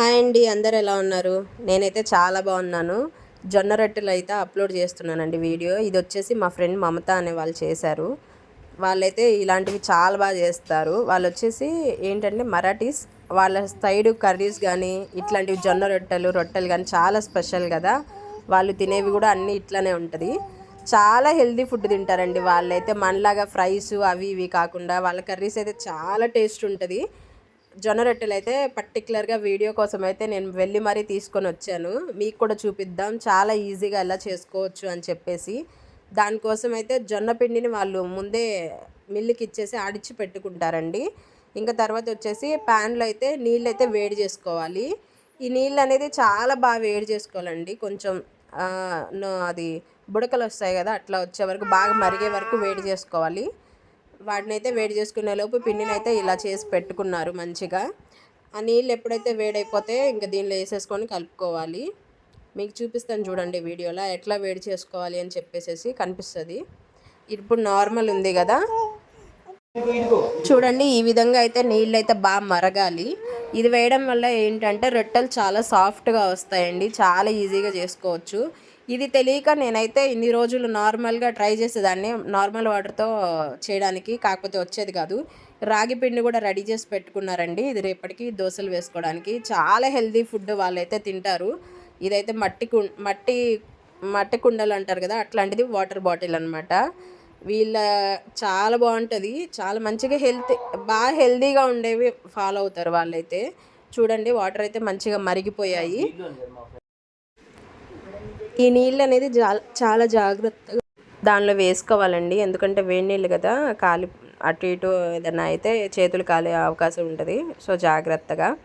Hi అండి అందరు ఎలా ఉన్నారు? నేనైతే చాలా బాగున్నాను. జొన్న రొట్టెలు అయితే అప్లోడ్ చేస్తున్నానండి వీడియో. ఇది వచ్చేసి మా ఫ్రెండ్ మమత అనే వాళ్ళు చేశారు. వాళ్ళైతే ఇలాంటివి చాలా బాగా చేస్తారు. వాళ్ళు వచ్చేసి ఏంటంటే మరాఠీస్ వాళ్ళ సైడ్ కర్రీస్ కానీ ఇట్లాంటివి జొన్న రొట్టెలు రొట్టెలు కానీ చాలా స్పెషల్ కదా. వాళ్ళు తినేవి కూడా అన్నీ ఇట్లానే ఉంటుంది. చాలా హెల్దీ ఫుడ్ తింటారండి వాళ్ళైతే. మనలాగా ఫ్రైస్ అవి ఇవి కాకుండా వాళ్ళ కర్రీస్ అయితే చాలా టేస్ట్ ఉంటుంది. జొన్న రొట్టెలు అయితే పర్టికులర్గా వీడియో కోసం అయితే నేను వెళ్ళి మరీ తీసుకొని వచ్చాను. మీకు కూడా చూపిద్దాం. చాలా ఈజీగా ఎలా చేసుకోవచ్చు అని చెప్పేసి. దానికోసం అయితే జొన్న పిండిని వాళ్ళు ముందే మిల్లుకి ఇచ్చేసి ఆడిచ్చి పెట్టుకుంటారండి. ఇంకా తర్వాత వచ్చేసి ప్యాన్లో అయితే నీళ్ళు అయితే వేడి చేసుకోవాలి. ఈ నీళ్ళు అనేది చాలా బాగా వేడి చేసుకోవాలండి. కొంచెం నో- అది బుడకలు వస్తాయి కదా అట్లా వచ్చే వరకు బాగా మరిగే వరకు వేడి చేసుకోవాలి. వాటిని అయితే వేడి చేసుకునే లోపు పిండిని అయితే ఇలా చేసి పెట్టుకున్నారు మంచిగా. ఆ నీళ్ళు ఎప్పుడైతే వేడైపోతే ఇంకా దీనిలో వేసేసుకొని కలుపుకోవాలి. మీకు చూపిస్తాను చూడండి వీడియోలో ఎట్లా వేడి చేసుకోవాలి అని చెప్పేసి కనిపిస్తుంది. ఇప్పుడు నార్మల్ ఉంది కదా. చూడండి ఈ విధంగా అయితే నీళ్ళు అయితే బాగా మరగాలి. ఇది వేయడం వల్ల ఏంటంటే రొట్టెలు చాలా సాఫ్ట్గా వస్తాయండి. చాలా ఈజీగా చేసుకోవచ్చు. ఇది తెలియక నేనైతే ఇన్ని రోజులు నార్మల్గా ట్రై చేసేదాన్ని నార్మల్ వాటర్తో చేయడానికి కాకపోతే వచ్చేది కాదు. రాగి పిండి కూడా రెడీ చేసి పెట్టుకున్నారండి. ఇది రేపటికి దోశలు వేసుకోవడానికి. చాలా హెల్దీ ఫుడ్ వాళ్ళైతే తింటారు. ఇదైతే మట్టి కు మట్టి మట్టి కుండలు అంటారు కదా అట్లాంటిది వాటర్ బాటిల్ అనమాట వీళ్ళ చాలా బాగుంటుంది. చాలా మంచిగా హెల్తీ బాగా హెల్తీగా ఉండేవి ఫాలో అవుతారు వాళ్ళైతే. చూడండి వాటర్ అయితే మంచిగా మరిగిపోయాయి. ఈ నీళ్ళు అనేది జా- చాలా జాగ్రత్తగా దానిలో వేసుకోవాలండి. ఎందుకంటే వేడి నీళ్ళు కదా కాలి అటు ఇటు ఏదైనా అయితే చేతులు కాలే అవకాశం ఉంటుంది. సో జాగ్రత్తగా.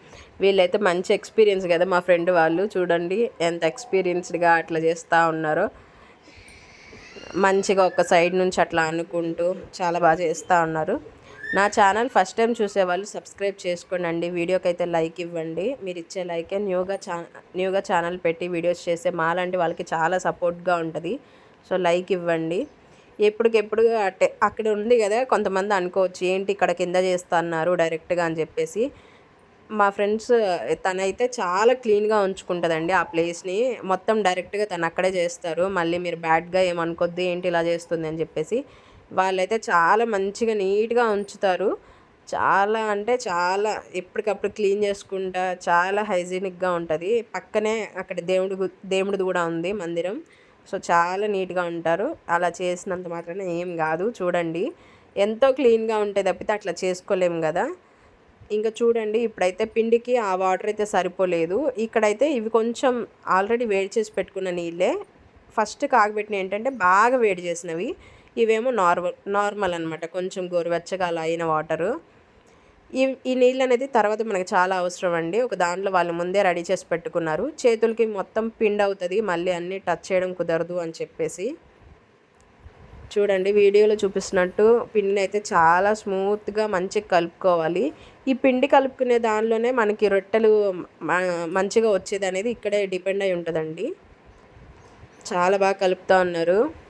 వీళ్ళైతే మంచి ఎక్స్పీరియన్స్ కదా మా ఫ్రెండ్ వాళ్ళు. చూడండి ఎంత ఎక్స్పీరియన్స్డ్గా అట్లా చేస్తూ ఉన్నారో. మంచిగా ఒక సైడ్ నుంచి అట్లా అనుకుంటూ చాలా బాగా చేస్తూ ఉన్నారు. నా ఛానల్ ఫస్ట్ టైం చూసేవాళ్ళు సబ్స్క్రైబ్ చేసుకోండి. వీడియోకి అయితే లైక్ ఇవ్వండి. మీరు ఇచ్చే లైకే న్యూగా ఛా న్యూగా ఛానల్ పెట్టి వీడియోస్ చేసే మాలాంటి వాళ్ళకి చాలా సపోర్ట్గా ఉంటుంది. సో లైక్ ఇవ్వండి. ఎప్పటికెప్పుడు అట్టే అక్కడ ఉంది కదా కొంతమంది అనుకోవచ్చు ఏంటి ఇక్కడ కింద చేస్తా అన్నారు డైరెక్ట్గా అని చెప్పేసి. మా ఫ్రెండ్స్ తనైతే చాలా క్లీన్గా ఉంచుకుంటుందండి ఆ ప్లేస్ని. మొత్తం డైరెక్ట్గా తను అక్కడే చేస్తారు. మళ్ళీ మీరు బ్యాడ్గా ఏమనుకోద్ది ఏంటి ఇలా చేస్తుంది అని చెప్పేసి. వాళ్ళైతే చాలా మంచిగా నీట్గా ఉంచుతారు. చాలా అంటే చాలా ఎప్పటికప్పుడు క్లీన్ చేసుకుంటా చాలా హైజీనిక్గా ఉంటుంది. పక్కనే అక్కడ దేవుడు దేవుడిది కూడా ఉంది మందిరం. సో చాలా నీట్గా ఉంటారు. అలా చేసినంత మాత్రాన ఏం కాదు. చూడండి. ఎంతో క్లీన్గా ఉంటే తప్పితే అట్లా చేసుకోలేము కదా. ఇంకా చూడండి ఇప్పుడైతే పిండికి ఆ వాటర్ అయితే సరిపోలేదు. ఇక్కడైతే ఇవి కొంచెం ఆల్రెడీ వేడి చేసి పెట్టుకున్న నీళ్ళే. ఫస్ట్ కాగబెట్టిన ఏంటంటే బాగా వేడి చేసినవి. ఇవేమో నార్మల్ నార్మల్ అనమాట కొంచెం గోరువెచ్చగా అలా అయిన వాటరు. ఈ ఈ నీళ్ళు అనేది తర్వాత మనకు చాలా అవసరం అండి ఒక దాంట్లో వాళ్ళు ముందే రెడీ చేసి పెట్టుకున్నారు. చేతులకి మొత్తం పిండి అవుతుంది. మళ్ళీ అన్నీ టచ్ చేయడం కుదరదు అని చెప్పేసి. చూడండి వీడియోలో చూపిస్తున్నట్టు పిండిని అయితే చాలా స్మూత్గా మంచిగా కలుపుకోవాలి. ఈ పిండి కలుపుకునే దానిలోనే మనకి రొట్టెలు మ- మంచిగా వచ్చేది అనేది ఇక్కడే డిపెండ్ అయి ఉంటుందండి. చాలా బాగా కలుపుతూ ఉన్నారు.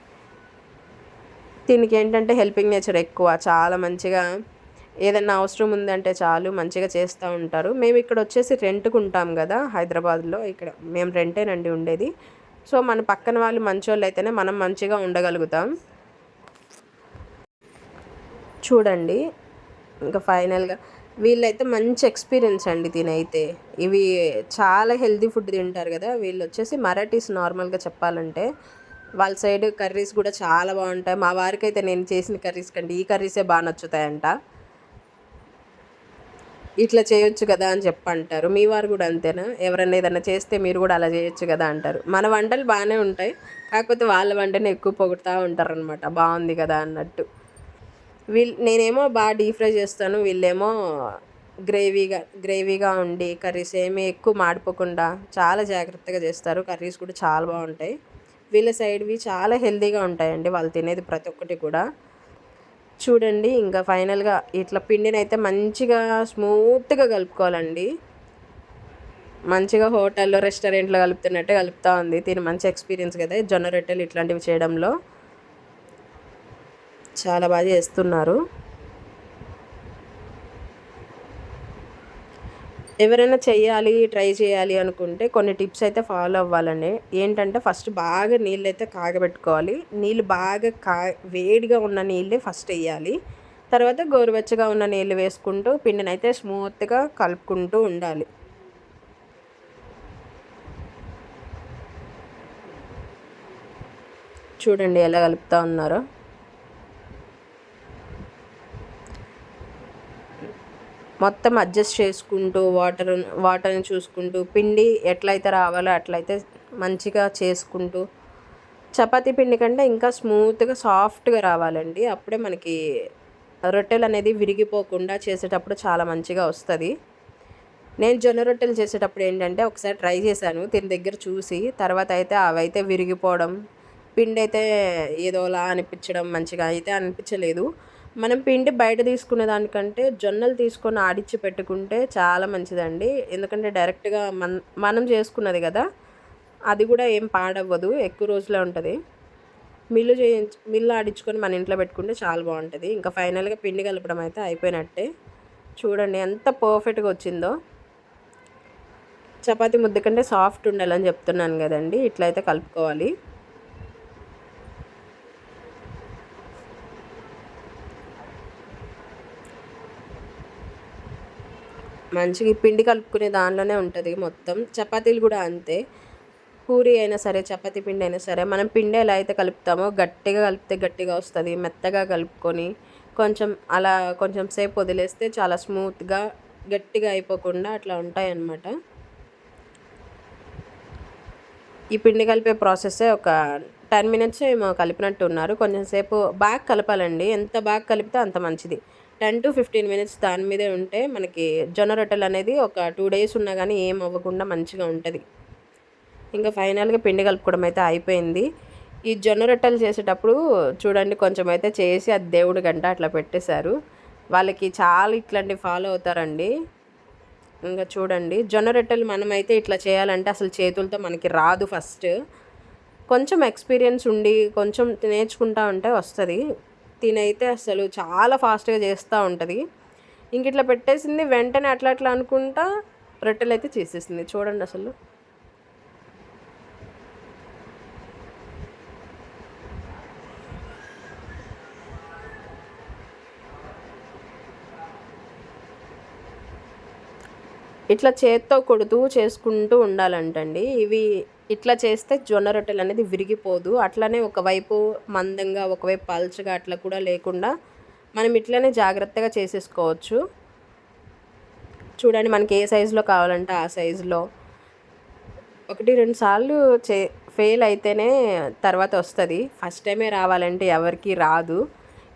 దీనికి ఏంటంటే హెల్పింగ్ నేచర్ ఎక్కువ. చాలా మంచిగా ఏదైనా అవసరం ఉందంటే చాలు మంచిగా చేస్తూ ఉంటారు. మేము ఇక్కడ వచ్చేసి రెంట్కు ఉంటాం కదా హైదరాబాద్లో. ఇక్కడ మేము రెంటేనండి ఉండేది. సో మన పక్కన వాళ్ళు మంచోళ్ళు అయితేనే మనం మంచిగా ఉండగలుగుతాం. చూడండి ఇంకా ఫైనల్గా వీళ్ళైతే మంచి ఎక్స్పీరియన్స్ అండి తినైతే. ఇవి చాలా హెల్తీ ఫుడ్ తింటారు కదా. వీళ్ళు వచ్చేసి మరాఠీస్ నార్మల్గా చెప్పాలంటే. వాళ్ళ సైడ్ కర్రీస్ కూడా చాలా బాగుంటాయి. మా వారికి అయితే నేను చేసిన కర్రీస్ కంటే ఈ కర్రీసే బాగా నచ్చుతాయంట. ఇట్లా చేయొచ్చు కదా అని చెప్పంటారు. మీ వారు కూడా అంతేనా? ఎవరైనా ఏదైనా చేస్తే మీరు కూడా అలా చేయొచ్చు కదా అంటారు. మన వంటలు బాగానే ఉంటాయి. కాకపోతే వాళ్ళ వంటనే ఎక్కువ పొగుడుతూ ఉంటారు అనమాట బాగుంది కదా అన్నట్టు. వీళ్ళు నేనేమో బాగా డీప్ ఫ్రై చేస్తాను. వీళ్ళేమో గ్రేవీగా గ్రేవీగా ఉండి కర్రీస్ ఏమీ ఎక్కువ మాడిపోకుండా చాలా జాగ్రత్తగా చేస్తారు. కర్రీస్ కూడా చాలా బాగుంటాయి. వీళ్ళ సైడ్వి చాలా హెల్తీగా ఉంటాయండి వాళ్ళు తినేది ప్రతి ఒక్కటి కూడా. చూడండి ఇంకా ఫైనల్గా ఇట్లా పిండిని అయితే మంచిగా స్మూత్గా కలుపుకోవాలండి. మంచిగా హోటల్లో రెస్టారెంట్లో కలుపుతున్నట్టే కలుపుతూ ఉంది. దీని మంచి ఎక్స్పీరియన్స్ కదా జొన్న రొట్టెలు ఇట్లాంటివి చేయడంలో. చాలా బాగా చేస్తున్నారు. ఎవరైనా చేయాలి ట్రై చేయాలి అనుకుంటే కొన్ని టిప్స్ అయితే ఫాలో అవ్వాలండి. ఏంటంటే ఫస్ట్ బాగా నీళ్ళు అయితే కాగబెట్టుకోవాలి. నీళ్ళు బాగా కా వేడిగా ఉన్న నీళ్ళే ఫస్ట్ వేయాలి తర్వాత గోరువెచ్చగా ఉన్న నీళ్ళు వేసుకుంటూ పిండిని అయితే స్మూత్గా కలుపుకుంటూ ఉండాలి. చూడండి ఎలా కలుపుతూ ఉన్నారో. మొత్తం అడ్జస్ట్ చేసుకుంటూ వాటర్ వాటర్ని చూసుకుంటూ పిండి ఎట్లయితే రావాలో అట్లయితే మంచిగా చేసుకుంటూ చపాతీ పిండి కంటే ఇంకా స్మూత్గా సాఫ్ట్గా రావాలండి. అప్పుడే మనకి రొట్టెలు అనేది విరిగిపోకుండా చేసేటప్పుడు చాలా మంచిగా వస్తుంది. నేను జొన్న రొట్టెలు చేసేటప్పుడు ఏంటంటే ఒకసారి ట్రై చేశాను దీని దగ్గర చూసి తర్వాత అయితే అవైతే విరిగిపోవడం పిండి అయితే ఏదోలా అనిపించడం మంచిగా అయితే అనిపించలేదు. మనం పిండి బయట తీసుకునే దానికంటే జొన్నలు తీసుకొని ఆడిచ్చి పెట్టుకుంటే చాలా మంచిదండి. ఎందుకంటే డైరెక్ట్గా మన మనం చేసుకున్నది కదా అది కూడా ఏం పాడవ్వదు ఎక్కువ రోజులే ఉంటుంది. మిల్లు చేయి మిల్లు ఆడించుకొని మన ఇంట్లో పెట్టుకుంటే చాలా బాగుంటుంది. ఇంకా ఫైనల్గా పిండి కలపడం అయితే అయిపోయినట్టే. చూడండి ఎంత పర్ఫెక్ట్గా వచ్చిందో. చపాతీ ముద్ద కంటే సాఫ్ట్ ఉండాలని చెప్తున్నాను కదండి ఇట్లయితే కలుపుకోవాలి. మంచిగా పిండి కలుపుకునే దానిలోనే ఉంటుంది మొత్తం. చపాతీలు కూడా అంతే. పూరి అయినా సరే చపాతీ పిండి అయినా సరే మనం పిండి ఎలా అయితే కలుపుతామో గట్టిగా కలిపితే గట్టిగా వస్తుంది. మెత్తగా కలుపుకొని కొంచెం అలా కొంచెం సేపు వదిలేస్తే చాలా స్మూత్గా గట్టిగా అయిపోకుండా అట్లా ఉంటాయి అన్నమాట ఈ పిండి కలిపే ప్రాసెస్సే ఒక టెన్ మినిట్స్ ఏమో కలిపినట్టు ఉన్నారు కొంచెం సేపు బాగా కలపాలండి. ఎంత బాగా కలిపితే అంత మంచిది. టెన్ టు ఫిఫ్టీన్ మినిట్స్ దాని మీదే ఉంటే మనకి జొన్న రొట్టెలు అనేది ఒక టూ డేస్ ఉన్నా కానీ ఏం అవ్వకుండా మంచిగా ఉంటుంది. ఇంకా ఫైనల్గా పిండి కలుపుకోవడం అయితే అయిపోయింది. ఈ జొన్న రొట్టెలు చేసేటప్పుడు చూడండి కొంచెం అయితే చేసి అది దేవుడి గంట అట్లా పెట్టేశారు. వాళ్ళకి చాలా ఇట్లాంటివి ఫాలో అవుతారండి. ఇంకా చూడండి జొన్న రొట్టెలు మనమైతే ఇట్లా చేయాలంటే అసలు చేతులతో మనకి రాదు ఫస్ట్. కొంచెం ఎక్స్పీరియన్స్ ఉండి కొంచెం నేర్చుకుంటా ఉంటే వస్తుంది. తినైతే అసలు చాలా ఫాస్ట్గా చేస్తూ ఉంటుంది. ఇంక ఇట్లా పెట్టేసింది వెంటనే అట్లా అట్లా అనుకుంటా రొట్టెలు అయితే చేసేసింది. చూడండి అసలు. ఇట్లా చేత్తో కొడుతూ చేసుకుంటూ ఉండాలంటండి. ఇవి ఇట్లా చేస్తే జొన్న రొట్టెలు అనేది విరిగిపోదు. అట్లనే ఒకవైపు మందంగా ఒకవైపు పల్చగా అట్లా కూడా లేకుండా మనం ఇట్లనే జాగ్రత్తగా చేసేసుకోవచ్చు. చూడండి మనకి ఏ సైజులో కావాలంటే ఆ సైజులో. ఒకటి రెండు సార్లు చే ఫెయిల్ అయితేనే తర్వాత వస్తుంది. ఫస్ట్ టైమే రావాలంటే ఎవరికి రాదు.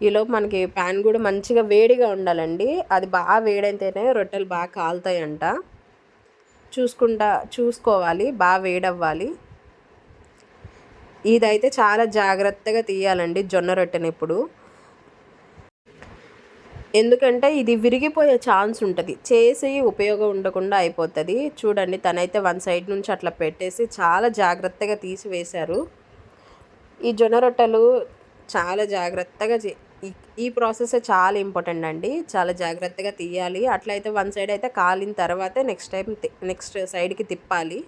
ఈలోపు మనకి ప్యాన్ కూడా మంచిగా వేడిగా ఉండాలండి. అది బాగా వేడైతేనే రొట్టెలు బాగా కాలుతాయంట. చూసుకుంటా చూసుకోవాలి బాగా వేడవ్వాలి. ఇదైతే చాలా జాగ్రత్తగా తీయాలండి జొన్న రొట్టెని ఇప్పుడు ఎందుకంటే ఇది విరిగిపోయే ఛాన్స్ ఉంటుంది. చేసి ఉపయోగం ఉండకుండా అయిపోతుంది. చూడండి తనైతే వన్ సైడ్ నుంచి అట్లా పెట్టేసి చాలా జాగ్రత్తగా తీసివేశారు. ఈ జొన్న రొట్టెలు చాలా జాగ్రత్తగా ఈ ఈ ప్రాసెస్ చాలా ఇంపార్టెంట్ అండి. చాలా జాగ్రత్తగా తీయాలి. అట్లయితే వన్ సైడ్ అయితే కాలిన తర్వాతే నెక్స్ట్ టైం నెక్స్ట్ సైడ్కి తిప్పాలి.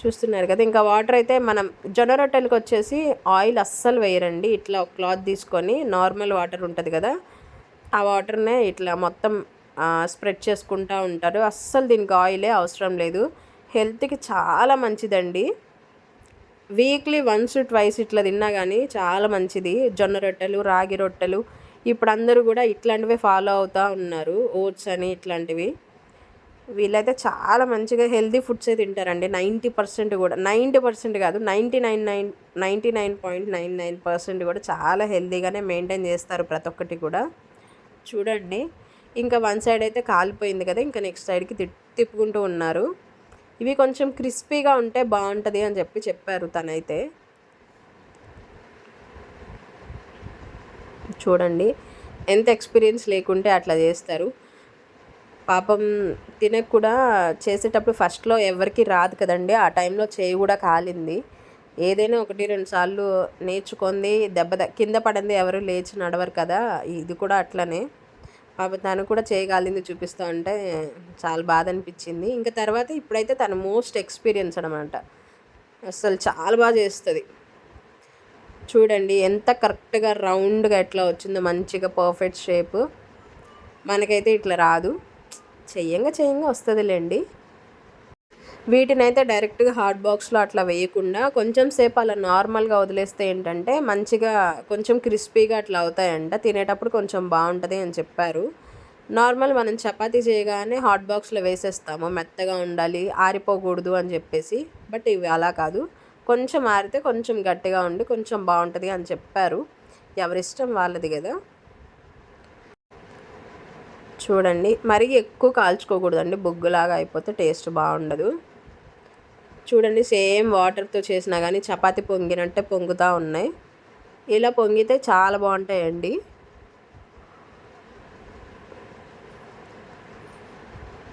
చూస్తున్నారు కదా ఇంకా వాటర్ అయితే మనం జొన్న రొట్టెలకు వచ్చేసి ఆయిల్ అస్సలు వేయరండి. ఇట్లా క్లాత్ తీసుకొని నార్మల్ వాటర్ ఉంటుంది కదా ఆ వాటర్నే ఇట్లా మొత్తం స్ప్రెడ్ చేసుకుంటూ ఉంటారు. అస్సలు దీనికి ఆయిలే అవసరం లేదు. హెల్త్కి చాలా మంచిదండి. వీక్లీ వన్స్ ట్వైస్ ఇట్లా తిన్నా కానీ చాలా మంచిది. జొన్న రొట్టెలు రాగి రొట్టెలు ఇప్పుడు అందరూ కూడా ఇట్లాంటివే ఫాలో అవుతూ ఉన్నారు. ఓట్స్ అని ఇట్లాంటివి. వీళ్ళైతే చాలా మంచిగా హెల్దీ ఫుడ్సే తింటారండి. నైంటీ పర్సెంట్ కూడా నైంటీ పర్సెంట్ కాదు ninety nine nine ninety nine point nine nine percent కూడా చాలా హెల్దీగానే మెయింటైన్ చేస్తారు ప్రతి ఒక్కటి కూడా. చూడండి. ఇంకా వన్ సైడ్ అయితే కాలిపోయింది కదా ఇంకా నెక్స్ట్ సైడ్కి తిప్పుకుంటూ ఉన్నారు. ఇవి కొంచెం క్రిస్పీగా ఉంటే బాగుంటుంది అని చెప్పి చెప్పారు తనైతే. చూడండి ఎంత ఎక్స్పీరియన్స్ లేకుంటే అట్లా చేస్తారు. పాపం తినకు కూడా చేసేటప్పుడు ఫస్ట్లో ఎవరికి రాదు కదండి. ఆ టైంలో చేయి కూడా కాలింది. ఏదైనా ఒకటి రెండు సార్లు నేర్చుకుంది దెబ్బ కింద పడింది ఎవరు లేచి నడవరు కదా. ఇది కూడా అట్లనే. పాప తను కూడా చేయగలిగింది చూపిస్తూ ఉంటే చాలా బాధ అనిపించింది ఇంకా తర్వాత ఇప్పుడైతే తను మోస్ట్ ఎక్స్పీరియన్స్ అనమాట అసలు చాలా బాగా చేస్తుంది. చూడండి ఎంత కరెక్ట్గా రౌండ్గా ఎట్లా వచ్చిందో మంచిగా పర్ఫెక్ట్ షేప్. మనకైతే ఇట్లా రాదు. చెయ్యంగా చెయ్యంగా వస్తుందిలేండి. వీటినైతే డైరెక్ట్గా హాట్ బాక్స్లో అట్లా వేయకుండా కొంచెం సేపు అలా నార్మల్గా వదిలేస్తే ఏంటంటే మంచిగా కొంచెం క్రిస్పీగా అట్లా అవుతాయంట. తినేటప్పుడు కొంచెం బాగుంటుంది అని చెప్పారు. నార్మల్ మనం చపాతీ చేయగానే హాట్ బాక్స్లో వేసేస్తాము. మెత్తగా ఉండాలి ఆరిపోకూడదు అని చెప్పేసి. బట్ ఇవి అలా కాదు. కొంచెం ఆరితే కొంచెం గట్టిగా ఉండి కొంచెం బాగుంటుంది అని చెప్పారు. ఎవరిష్టం వాళ్ళది కదా. చూడండి. మరీ ఎక్కువ కాల్చుకోకూడదండి. బొగ్గులాగా అయిపోతే టేస్ట్ బాగుండదు. చూడండి సేమ్ వాటర్తో చేసినా కానీ చపాతి పొంగినట్టే పొంగుతూ ఉన్నాయి. ఇలా పొంగితే చాలా బాగుంటాయండి.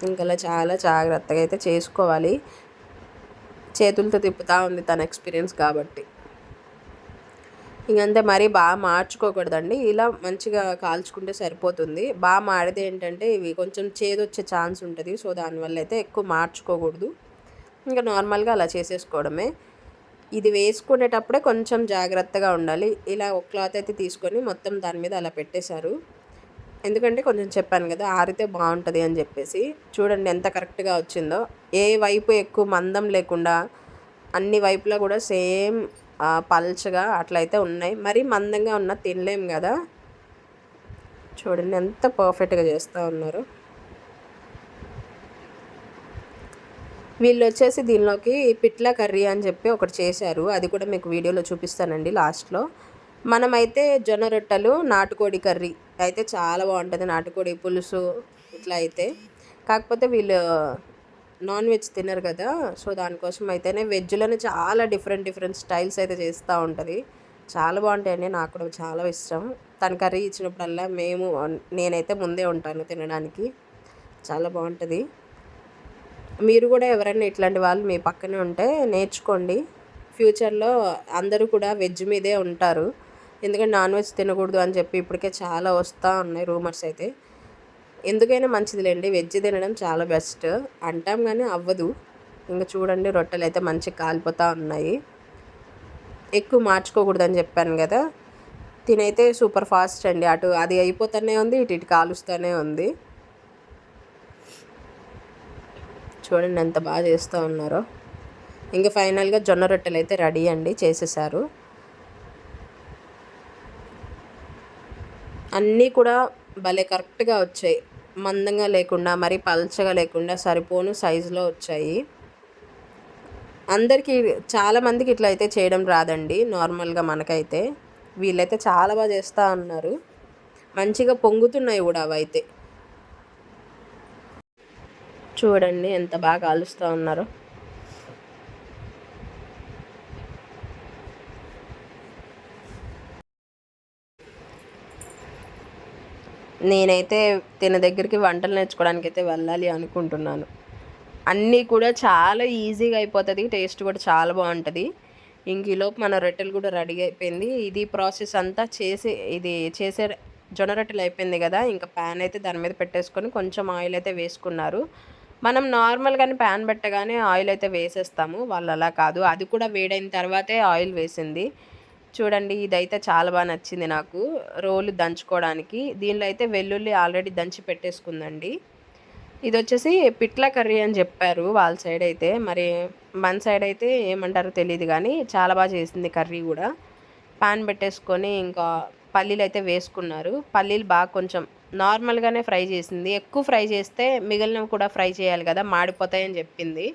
ఇంకా చాలా జాగ్రత్తగా అయితే చేసుకోవాలి. చేతులతో తిప్పుతూ ఉంది తన ఎక్స్పీరియన్స్ కాబట్టి. ఇంకంతే మరీ బాగా మార్చుకోకూడదండి. ఇలా మంచిగా కాల్చుకుంటే సరిపోతుంది. బాగా మాడితే ఏంటంటే ఇవి కొంచెం చేదొచ్చే ఛాన్స్ ఉంటుంది. సో దానివల్ల అయితే ఎక్కువ మార్చుకోకూడదు. ఇంకా నార్మల్గా అలా చేసేసుకోవడమే. ఇది వేసుకునేటప్పుడే కొంచెం జాగ్రత్తగా ఉండాలి. ఇలా ఒక క్లాత్ అయితే తీసుకొని మొత్తం దాని మీద అలా పెట్టేశారు. ఎందుకంటే కొంచెం చెప్పాను కదా ఆరితే బాగుంటుంది అని చెప్పేసి. చూడండి ఎంత కరెక్ట్గా వచ్చిందో. ఏ వైపు ఎక్కువ మందం లేకుండా అన్ని వైపులా కూడా సేమ్ పల్చగా అట్లయితే ఉన్నాయి. మరీ మందంగా ఉన్న తినలేం కదా. చూడండి ఎంత పర్ఫెక్ట్గా చేస్తూ ఉన్నారు. వీళ్ళు వచ్చేసి దీనిలోకి పిట్ల కర్రీ అని చెప్పి ఒకటి చేశారు. అది కూడా మీకు వీడియోలో చూపిస్తానండి లాస్ట్లో. మనమైతే జొన్న రొట్టెలు నాటుకోడి కర్రీ. అయితే చాలా బాగుంటుంది నాటుకోడి పులుసు ఇట్లా అయితే. కాకపోతే వీళ్ళు నాన్ వెజ్ తినరు కదా సో దానికోసం అయితేనే వెజ్లోనే చాలా డిఫరెంట్ డిఫరెంట్ స్టైల్స్ అయితే చేస్తూ ఉంటుంది. చాలా బాగుంటాయండి నాకు కూడా చాలా ఇష్టం. తన కర్రీ ఇచ్చినప్పుడల్లా మేము నేనైతే ముందే ఉంటాను తినడానికి. చాలా బాగుంటుంది. మీరు కూడా ఎవరైనా ఇట్లాంటి వాళ్ళు మీ పక్కనే ఉంటే నేర్చుకోండి. ఫ్యూచర్లో అందరూ కూడా వెజ్ మీదే ఉంటారు. ఎందుకంటే నాన్ వెజ్ తినకూడదు అని చెప్పి ఇప్పటికే చాలా వస్తూ ఉన్నాయి రూమర్స్ అయితే. ఎందుకైనా మంచిదిలేండి. వెజ్ తినడం చాలా బెస్ట్. అంటాం కానీ అవ్వదు. ఇంకా చూడండి రొట్టెలు అయితే మంచిగా కాలిపోతూ ఉన్నాయి. ఎక్కువ మార్చుకోకూడదు అని చెప్పాను కదా. తినైతే సూపర్ ఫాస్ట్ అండి. అటు అది అయిపోతూనే ఉంది ఇటు ఇటు కాలుస్తూనే ఉంది. చూడండి ఎంత బాగా చేస్తూ ఉన్నారో. ఇంకా ఫైనల్గా జొన్న రొట్టెలు అయితే రెడీ అండి చేసేసారు. అన్నీ కూడా భలే కరెక్ట్గా వచ్చాయి. మందంగా లేకుండా మరి పల్చగా లేకుండా సరిపోను సైజులో వచ్చాయి. అందరికీ చాలామందికి ఇట్లా అయితే చేయడం రాదండి నార్మల్గా మనకైతే. వీళ్ళైతే చాలా బాగా చేస్తూ ఉన్నారు. మంచిగా పొంగుతున్నాయి కూడా అవైతే. చూడండి ఎంత బాగా కాలుస్తూ ఉన్నారో. నేనైతే తిన దగ్గరికి వంటలు నేర్చుకోవడానికి అయితే వెళ్ళాలి అనుకుంటున్నాను. అన్నీ కూడా చాలా ఈజీగా అయిపోతుంది టేస్ట్ కూడా చాలా బాగుంటుంది. ఇంక ఈలోపు మన రొట్టెలు కూడా రెడీ అయిపోయింది. ఇది ప్రాసెస్ అంతా చేసి ఇది చేసే జొన్న రొట్టెలు అయిపోయింది కదా ఇంకా ప్యాన్ అయితే దాని మీద పెట్టేసుకొని కొంచెం ఆయిల్ అయితే వేసుకున్నారు. మనం నార్మల్గానే ప్యాన్ పెట్టగానే ఆయిల్ అయితే వేసేస్తాము. వాళ్ళు అలా కాదు. అది కూడా వేడైన తర్వాతే ఆయిల్ వేసింది. చూడండి ఇదైతే చాలా బాగా నచ్చింది నాకు. రోలు దంచుకోవడానికి. దీనిలో అయితే వెల్లుల్లి ఆల్రెడీ దంచి పెట్టేసుకుందండి. ఇది వచ్చేసి పిట్ల కర్రీ అని చెప్పారు వాళ్ళ సైడ్ అయితే. మరి మన సైడ్ అయితే ఏమంటారో తెలియదు కానీ చాలా బాగా చేసింది కర్రీ కూడా. పాన్ పెట్టేసుకొని ఇంకా పల్లీలు అయితే వేసుకున్నారు. పల్లీలు బాగా కొంచెం నార్మల్గానే ఫ్రై చేసింది. ఎక్కువ ఫ్రై చేస్తే మిగిలినవి కూడా ఫ్రై చేయాలి కదా మాడిపోతాయని చెప్పింది.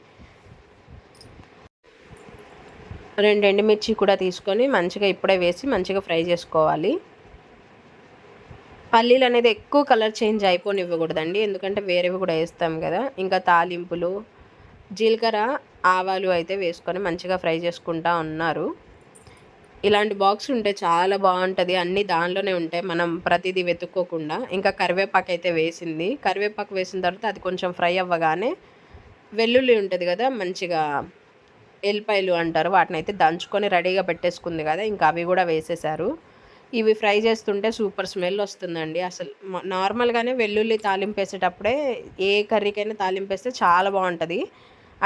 రెండు ఎండుమిర్చి కూడా తీసుకొని మంచిగా ఇప్పుడే వేసి మంచిగా ఫ్రై చేసుకోవాలి. పల్లీలు అనేది ఎక్కువ కలర్ చేంజ్ అయిపోనివ్వకూడదండి ఎందుకంటే వేరేవి కూడా వేస్తాం కదా. ఇంకా తాలింపులు జీలకర్ర ఆవాలు అయితే వేసుకొని మంచిగా ఫ్రై చేసుకుంటా ఉన్నారు. ఇలాంటి బాక్స్ ఉంటే చాలా బాగుంటుంది. అన్నీ దానిలోనే ఉంటాయి. మనం ప్రతిదీ వెతుక్కోకుండా. ఇంకా కరివేపాకు అయితే వేసింది. కరివేపాకు వేసిన తర్వాత అది కొంచెం ఫ్రై అవ్వగానే వెల్లుల్లి ఉంటుంది కదా మంచిగా ఎల్లిపాయలు అంటారు. వాటిని అయితే దంచుకొని రెడీగా పెట్టేసుకుంది కదా ఇంకా అవి కూడా వేసేసారు ఇవి ఫ్రై చేస్తుంటే సూపర్ స్మెల్ వస్తుందండి. అసలు నార్మల్గానే వెల్లుల్లి తాలింపు వేసేటప్పుడే ఏ కర్రీకైనా తాలింపు వేస్తే చాలా బాగుంటుంది.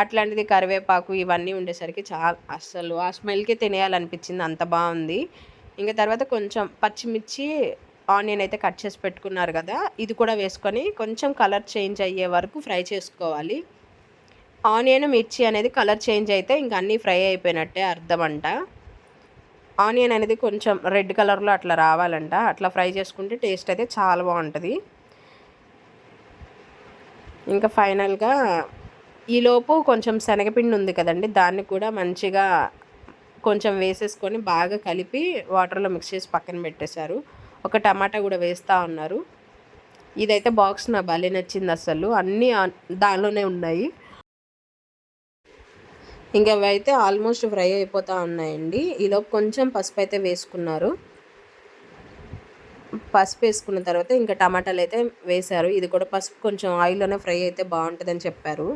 అట్లాంటిది కరివేపాకు ఇవన్నీ ఉండేసరికి చాలా అస్సలు ఆ స్మెల్కి తినేయాలనిపించింది అంత బాగుంది. ఇంకా తర్వాత కొంచెం పచ్చిమిర్చి ఆనియన్ అయితే కట్ చేసి పెట్టుకున్నారు కదా ఇది కూడా వేసుకొని కొంచెం కలర్ చేంజ్ అయ్యే వరకు ఫ్రై చేసుకోవాలి. ఆనియన్ మిర్చి అనేది కలర్ చేంజ్ అయితే ఇంక అన్నీ ఫ్రై అయిపోయినట్టే అర్థం అంట ఆనియన్ అనేది కొంచెం రెడ్ కలర్లో అట్లా రావాలంట అట్లా ఫ్రై చేసుకుంటే టేస్ట్ అయితే చాలా బాగుంటుంది. ఇంకా ఫైనల్గా ఈలోపు కొంచెం శనగపిండి ఉంది కదండి దాన్ని కూడా మంచిగా కొంచెం వేసేసుకొని బాగా కలిపి వాటర్లో మిక్స్ చేసి పక్కన పెట్టేశారు. ఒక టమాటా కూడా వేస్తూ ఉన్నారు. ఇదైతే బాక్స్ నా భలే నచ్చింది అసలు. అన్నీ దానిలోనే ఉన్నాయి. ఇంకా అవి అయితే ఆల్మోస్ట్ ఫ్రై అయిపోతూ ఉన్నాయండి. ఈలోపు కొంచెం పసుపు అయితే వేసుకున్నారు. పసుపు వేసుకున్న తర్వాత ఇంకా టమాటాలు అయితే వేశారు. ఇది కూడా పసుపు కొంచెం ఆయిల్లోనే ఫ్రై అయితే బాగుంటుందని చెప్పారు.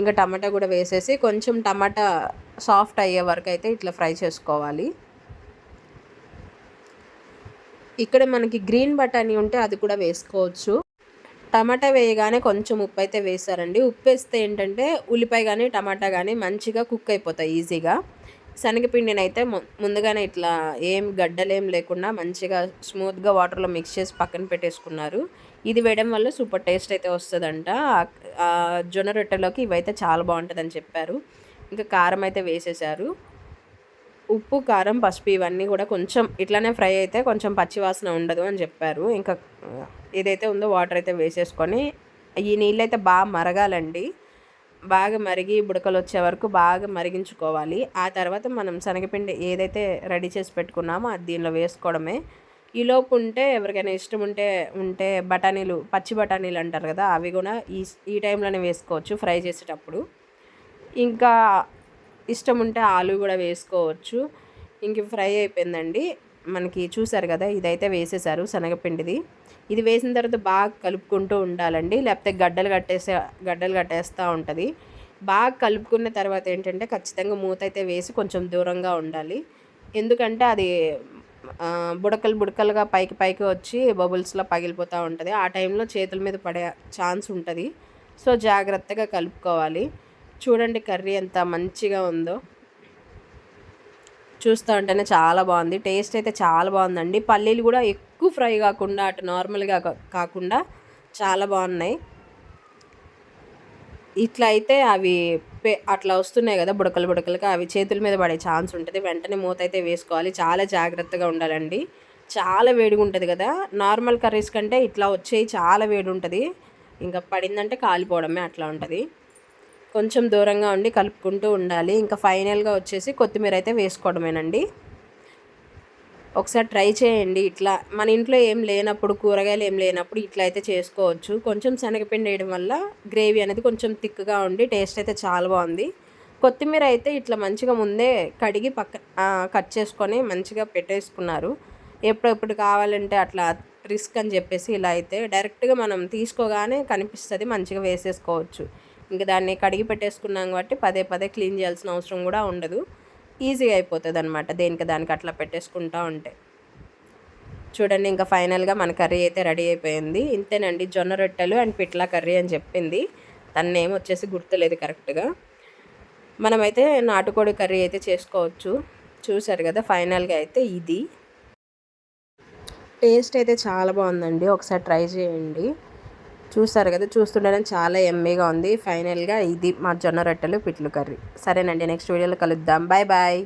ఇంకా టమాటా కూడా వేసేసి కొంచెం టమాటా సాఫ్ట్ అయ్యే వరకు అయితే ఇట్లా ఫ్రై చేసుకోవాలి. ఇక్కడ మనకి గ్రీన్ బటానీ ఉంటే అది కూడా వేసుకోవచ్చు. టమాటా వేయగానే కొంచెం ఉప్పు అయితే వేసారండి. ఉప్పు వేస్తే ఏంటంటే ఉల్లిపాయ కానీ టమాటా కానీ మంచిగా కుక్ అయిపోతాయి ఈజీగా. శనగపిండిని అయితే ముందుగానే ఇట్లా ఏం గడ్డలేం లేకుండా మంచిగా స్మూత్గా వాటర్లో మిక్స్ చేసి పక్కన పెట్టేసుకున్నారు. ఇది వేయడం వల్ల సూపర్ టేస్ట్ అయితే వస్తుందంట. జొన్న రొట్టెలోకి ఇవైతే చాలా బాగుంటుందని చెప్పారు. ఇంకా కారం అయితే వేసేసారు. ఉప్పు కారం పసుపు ఇవన్నీ కూడా కొంచెం ఇట్లానే ఫ్రై అయితే కొంచెం పచ్చివాసన ఉండదు అని చెప్పారు. ఇంకా ఏదైతే ఉందో వాటర్ అయితే వేసేసుకొని ఈ నీళ్ళు అయితే బాగా మరగాలండి. బాగా మరిగి బుడకలు వచ్చే వరకు బాగా మరిగించుకోవాలి. ఆ తర్వాత మనం శనగపిండి ఏదైతే రెడీ చేసి పెట్టుకున్నామో అది దీనిలో వేసుకోవడమే. ఈలోపు ఉంటే ఎవరికైనా ఇష్టం ఉంటే ఉంటే బఠానీలు పచ్చి బఠానీలు అంటారు కదా అవి కూడా ఈ ఈ టైంలోనే వేసుకోవచ్చు ఫ్రై చేసేటప్పుడు. ఇంకా ఇష్టం ఉంటే ఆలు కూడా వేసుకోవచ్చు. ఇంక ఫ్రై అయిపోయిందండి. మనకి చూసారు కదా ఇదైతే వేసేసారు శనగపిండిది. ఇది వేసిన తర్వాత బాగా కలుపుకుంటూ ఉండాలండి. లేకపోతే గడ్డలు కట్టేసే గడ్డలు కట్టేస్తూ ఉంటుంది. బాగా కలుపుకున్న తర్వాత ఏంటంటే ఖచ్చితంగా మూత అయితే వేసి కొంచెం దూరంగా ఉండాలి. ఎందుకంటే అది బుడకలు బుడకలుగా పైకి పైకి వచ్చి బబుల్స్లో పగిలిపోతూ ఉంటుంది. ఆ టైంలో చేతుల మీద పడే ఛాన్స్ ఉంటుంది. సో జాగ్రత్తగా కలుపుకోవాలి. చూడండి కర్రీ ఎంత మంచిగా ఉందో. చూస్తూ ఉంటేనే చాలా బాగుంది. టేస్ట్ అయితే చాలా బాగుందండి. పల్లీలు కూడా ఎక్కువ ఫ్రై కాకుండా అటు నార్మల్గా కాకుండా చాలా బాగున్నాయి. ఇట్లా అయితే అవి పే అట్లా వస్తున్నాయి కదా బుడకలు బుడకలుగా అవి చేతుల మీద పడే ఛాన్స్ ఉంటుంది. వెంటనే మూత అయితే వేసుకోవాలి. చాలా జాగ్రత్తగా ఉండాలండి. చాలా వేడిగా ఉంటుంది కదా. నార్మల్ కర్రీస్ కంటే ఇట్లా వచ్చేవి చాలా వేడి ఉంటుంది ఇంకా పడిందంటే కాలిపోవడమే అట్లా ఉంటుంది. కొంచెం దూరంగా ఉండి కలుపుకుంటూ ఉండాలి. ఇంకా ఫైనల్గా వచ్చేసి కొత్తిమీర అయితే వేసుకోవడమేనండి. ఒకసారి ట్రై చేయండి. ఇట్లా మన ఇంట్లో ఏం లేనప్పుడు కూరగాయలు ఏం లేనప్పుడు ఇట్లా అయితే చేసుకోవచ్చు. కొంచెం శనగపిండి వేయడం వల్ల గ్రేవీ అనేది కొంచెం థిక్గా ఉండి టేస్ట్ అయితే చాలా బాగుంది. కొత్తిమీర అయితే ఇట్లా మంచిగా ముందే కడిగి పక్క కట్ చేసుకొని మంచిగా పెట్టేసుకున్నారు. ఎప్పుడెప్పుడు కావాలంటే అట్లా రిస్క్ అని చెప్పేసి ఇలా అయితే డైరెక్ట్గా మనం తీసుకోగానే కనిపిస్తుంది మంచిగా వేసేసుకోవచ్చు. ఇంకా దాన్ని కడిగి పెట్టేసుకున్నాం కాబట్టి పదే పదే క్లీన్ చేయాల్సిన అవసరం కూడా ఉండదు. ఈజీగా అయిపోతుంది అనమాట దేనికి దానికి అట్లా పెట్టేసుకుంటా ఉంటే. చూడండి ఇంకా ఫైనల్గా మన కర్రీ అయితే రెడీ అయిపోయింది. ఇంతేనండి జొన్న రొట్టెలు అండ్ పిట్లా కర్రీ అని చెప్పింది. తన నేమ్ వచ్చేసి గుర్తులేదు కరెక్ట్గా. మనమైతే నాటుకోడి కర్రీ అయితే చేసుకోవచ్చు. చూసారు కదా ఫైనల్గా అయితే ఇది. టేస్ట్ అయితే చాలా బాగుందండి. ఒకసారి ట్రై చేయండి. చూస్తారు కదా చూస్తుండడం చాలా ఎమ్మీగా ఉంది. ఫైనల్గా ఇది మా జొన్న రొట్టెలు పిట్లు కర్రీ. సరేనండి నెక్స్ట్ వీడియోలో కలుద్దాం. Bye bye.